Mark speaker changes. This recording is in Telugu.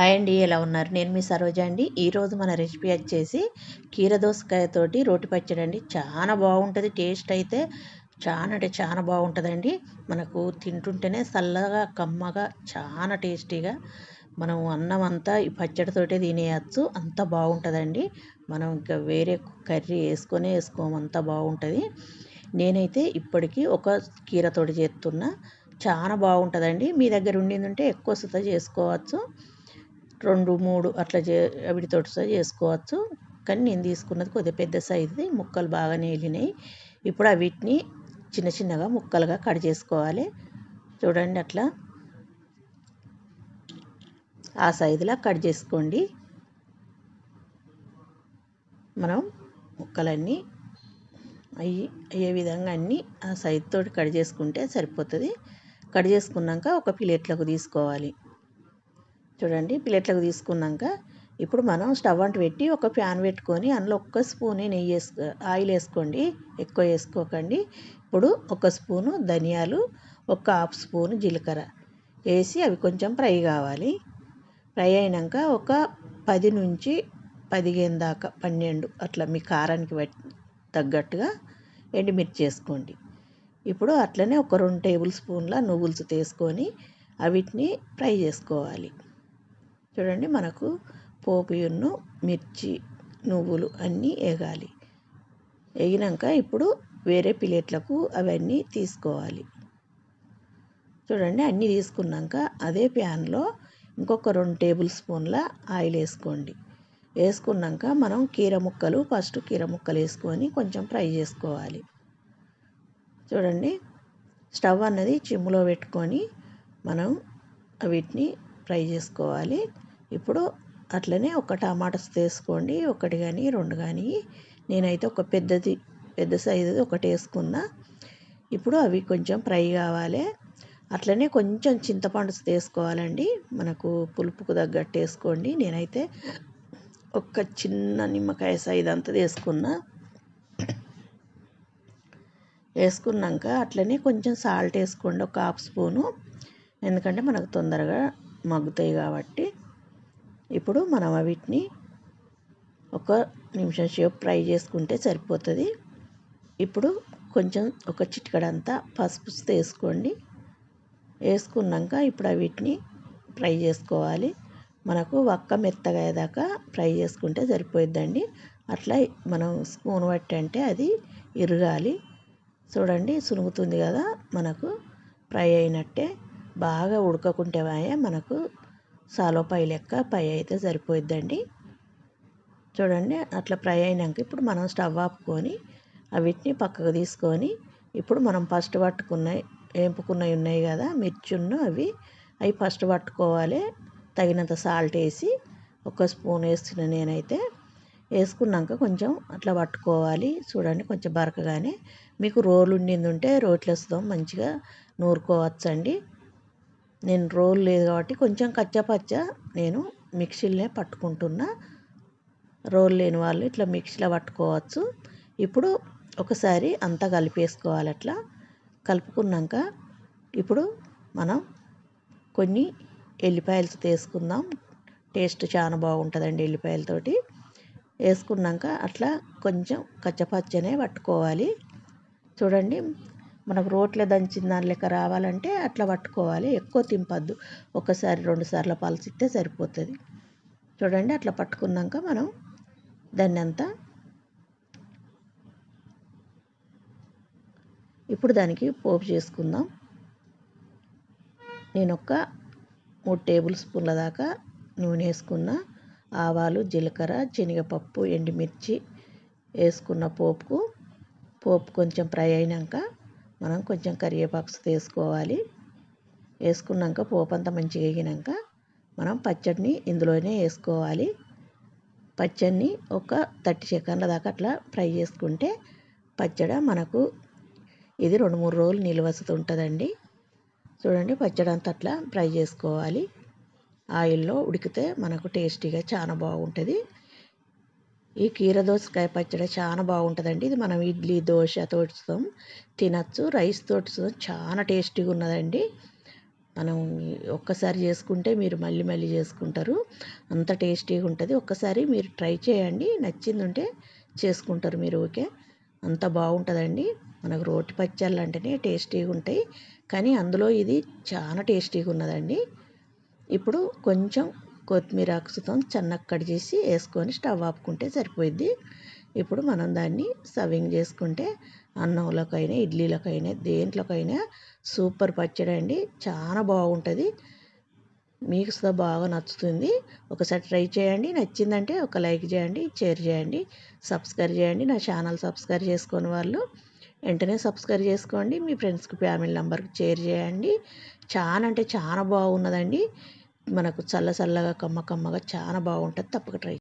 Speaker 1: హాయ్ అండి ఎలా ఉన్నారు? నేను మీ సరోజ అండి. ఈరోజు మన రెసిపీ వచ్చేసి కీర దోసకాయతోటి రోటి పచ్చడి అండి. చాలా బాగుంటుంది టేస్ట్ అయితే చాలా అంటే చాలా బాగుంటుందండి. మనకు తింటుంటేనే చల్లగా కమ్మగా చాలా టేస్టీగా మనం అన్నం అంతా ఈ పచ్చడితోటే తినేయచ్చు. అంత బాగుంటుందండి. మనం ఇంకా వేరే కర్రీ వేసుకొని వేసుకోము అంత బాగుంటుంది. నేనైతే ఇప్పటికీ ఒక కీరతోటి చేస్తున్నా. చాలా బాగుంటుందండి. మీ దగ్గర ఉండిందంటే ఎక్కువ సుత చేసుకోవచ్చు. రెండు మూడు అట్లా చే వీటితోటి చేసుకోవచ్చు. కానీ నేను తీసుకున్నది కొద్దిగా పెద్ద సైజుది ముక్కలు బాగా వెళ్ళినాయి ఇప్పుడు వీటిని చిన్న చిన్నగా ముక్కలుగా కట్ చేసుకోవాలి. చూడండి అట్లా. ఆ సైజులా కట్ చేసుకోండి. మనం ముక్కలన్నీ అయ్యి అయ్యే విధంగా అన్నీ ఆ సైజుతో కట్ చేసుకుంటే సరిపోతుంది. కట్ చేసుకున్నాక ఒక ప్లేట్లకు తీసుకోవాలి. చూడండి ప్లేట్లకు తీసుకున్నాక ఇప్పుడు మనం స్టవ్ అంటు పెట్టి ఒక ప్యాన్ పెట్టుకొని అందులో ఒక్క స్పూన్ నెయ్యి వేసుకో ఆయిల్ వేసుకోండి ఎక్కువ వేసుకోకండి. ఇప్పుడు ఒక స్పూను ధనియాలు ఒక హాఫ్ స్పూను జీలకర్ర వేసి అవి కొంచెం ఫ్రై కావాలి. ఫ్రై అయినాక ఒక పది నుంచి పదిహేను దాకా పన్నెండు అట్లా మీ కారానికి తగ్గట్టుగా ఎండుమిర్చి వేసుకోండి. ఇప్పుడు అట్లనే ఒక రెండు టేబుల్ స్పూన్ల నువ్వులు తీసుకొని అవిటిని ఫ్రై చేసుకోవాలి. చూడండి మనకు పోపుయున్ను మిర్చి నువ్వులు అన్నీ వేగాలి వేగినాక ఇప్పుడు వేరే ప్లేట్లకు అవన్నీ తీసుకోవాలి. చూడండి అన్నీ తీసుకున్నాక అదే ప్యాన్లో ఇంకొక రెండు టేబుల్ స్పూన్ల ఆయిల్ వేసుకోండి. వేసుకున్నాక మనం కీర ముక్కలు ఫస్ట్ కీర ముక్కలు వేసుకొని కొంచెం ఫ్రై చేసుకోవాలి. చూడండి స్టవ్ అన్నది చిమ్ములో పెట్టుకొని మనం వీటిని ఫ్రై చేసుకోవాలి. ఇప్పుడు అట్లనే ఒక టమాటాస్ తీసుకోండి ఒకటి కానీ రెండు కానీ నేనైతే ఒక పెద్దది పెద్ద సైజుది ఒకటి వేసుకున్నా. ఇప్పుడు అవి కొంచెం ఫ్రై కావాలి. అట్లనే కొంచెం చింతపండు తీసుకోవాలండి మనకు పులుపుకు తగ్గట్టు వేసుకోండి. నేనైతే ఒక చిన్న నిమ్మకాయ సైజ్ అంతా వేసుకున్నా. వేసుకున్నాక అట్లనే కొంచెం సాల్ట్ వేసుకోండి. ఒక హాఫ్ స్పూను. ఎందుకంటే మనకు తొందరగా మగ్గుతాయి కాబట్టి ఇప్పుడు మనం వీటిని ఒక నిమిషం సేపు ఫ్రై చేసుకుంటే సరిపోతుంది. ఇప్పుడు కొంచెం ఒక చిటికడంతా పసుపు వేసుకోండి. వేసుకున్నాక ఇప్పుడు వీటిని ఫ్రై చేసుకోవాలి. మనకు ఒక్క మెత్తగా అయ్యేదాకా ఫ్రై చేసుకుంటే సరిపోయిద్దండి. అట్లా మనం స్పూన్ పట్టి అంటే అది ఇరగాలి. చూడండి సునుగుతుంది కదా మనకు ఫ్రై అయినట్టే. బాగా ఉడకకుంటే మనకు సాలో పై లెక్క పై అయితే సరిపోయిద్దండి. చూడండి అట్లా ఫ్రై అయినాక ఇప్పుడు మనం స్టవ్ ఆపుకొని అవిటిని పక్కకు తీసుకొని ఇప్పుడు మనం ఫస్ట్ పట్టుకున్నాయి వేపుకున్నవి ఉన్నాయి కదా మిర్చున్న అవి అవి ఫస్ట్ పట్టుకోవాలి. తగినంత సాల్ట్ వేసి ఒక స్పూన్ వేస్తున్న నేనైతే వేసుకున్నాక కొంచెం అట్లా పట్టుకోవాలి. చూడండి కొంచెం బరకగానే మీకు రోలు ఉండింది ఉంటే రోట్లో మంచిగా నూరుకోవచ్చండి. నేను రోల్ లేదు కాబట్టి కొంచెం కచ్చపచ్చ నేను మిక్సీలనే పట్టుకుంటున్నా. రోల్ లేని వాళ్ళు ఇట్లా మిక్సీలో పట్టుకోవచ్చు. ఇప్పుడు ఒకసారి అంతా కలిపేసుకోవాలి అట్లా. కలుపుకున్నాక ఇప్పుడు మనం కొన్ని ఎల్లిపాయలు తీసుకుందాం. టేస్ట్ చాలా బాగుంటుందండి ఎల్లిపాయలతోటి. వేసుకున్నాక అట్లా కొంచెం కచ్చపచ్చనే పట్టుకోవాలి. చూడండి మనకు రోట్లో దంచిన దాని లెక్క రావాలంటే అట్లా పట్టుకోవాలి. ఎక్కువ తింపద్దు. ఒకసారి రెండు సార్లు పలసిస్తే సరిపోతుంది. చూడండి అట్లా పట్టుకున్నాక మనం దాన్ని అంతా ఇప్పుడు దానికి పోపు చేసుకుందాం. నేను ఒక మూడు టేబుల్ స్పూన్ల దాకా నూనె వేసుకున్న ఆవాలు జీలకర్ర శనగపప్పు ఎండుమిర్చి వేసుకున్న పోపుకు పోపు కొంచెం ఫ్రై అయినాక మనం కొంచెం కరివేపాకు తీసుకోవాలి వేసుకున్నాక పోపు అంతా మంచిగా వేగినాక మనం పచ్చడిని ఇందులోనే వేసుకోవాలి. పచ్చడిని ఒక థర్టీ సెకండ్ల దాకా అట్లా ఫ్రై చేసుకుంటే పచ్చడి మనకు ఇది రెండు మూడు రోజులు నిల్వ ఉంటుందండి. చూడండి పచ్చడి అంతా అట్లా ఫ్రై చేసుకోవాలి. ఆయిల్లో ఉడికితే మనకు టేస్టీగా చాలా బాగుంటుంది. ఈ కీర దోసకాయ పచ్చడి చాలా బాగుంటుందండి. ఇది మనం ఇడ్లీ దోశ తోటిస్తాం తినచ్చు. రైస్ తోటిస్తాం చాలా టేస్టీగా ఉన్నదండి. మనం ఒక్కసారి చేసుకుంటే మీరు మళ్ళీ మళ్ళీ చేసుకుంటారు. అంత టేస్టీగా ఉంటుంది. ఒక్కసారి మీరు ట్రై చేయండి. నచ్చింది ఉంటే చేసుకుంటారు మీరు ఓకే? అంత బాగుంటుందండి. మనకు రోటి పచ్చళ్ళు అంటేనే టేస్టీగా ఉంటాయి. కానీ అందులో ఇది చాలా టేస్టీగా ఉన్నదండి. ఇప్పుడు కొంచెం కొత్తిమీర ఆకుతో సన్నగా కట్ చేసి వేసుకొని స్టవ్ ఆపుకుంటే సరిపోయిద్ది. ఇప్పుడు మనం దాన్ని సర్వింగ్ చేసుకుంటే అన్నంలోకైనా ఇడ్లీలకైనా దేంట్లోకైనా సూపర్ పచ్చడి అండి. చాలా బాగుంటుంది. మీకు సుధా బాగా నచ్చుతుంది. ఒకసారి ట్రై చేయండి. నచ్చిందంటే ఒక లైక్ చేయండి షేర్ చేయండి సబ్స్క్రైబ్ చేయండి. నా ఛానల్ సబ్స్క్రైబ్ చేసుకుని వాళ్ళు వెంటనే సబ్స్క్రైబ్ చేసుకోండి. మీ ఫ్రెండ్స్కి ఫ్యామిలీ నెంబర్కి షేర్ చేయండి. చాలా అంటే చాలా బాగున్నదండి. మనకు చల్ల చల్లగా కమ్మ కమ్మగా చాలా బాగుంటుంది. తప్పక ట్రై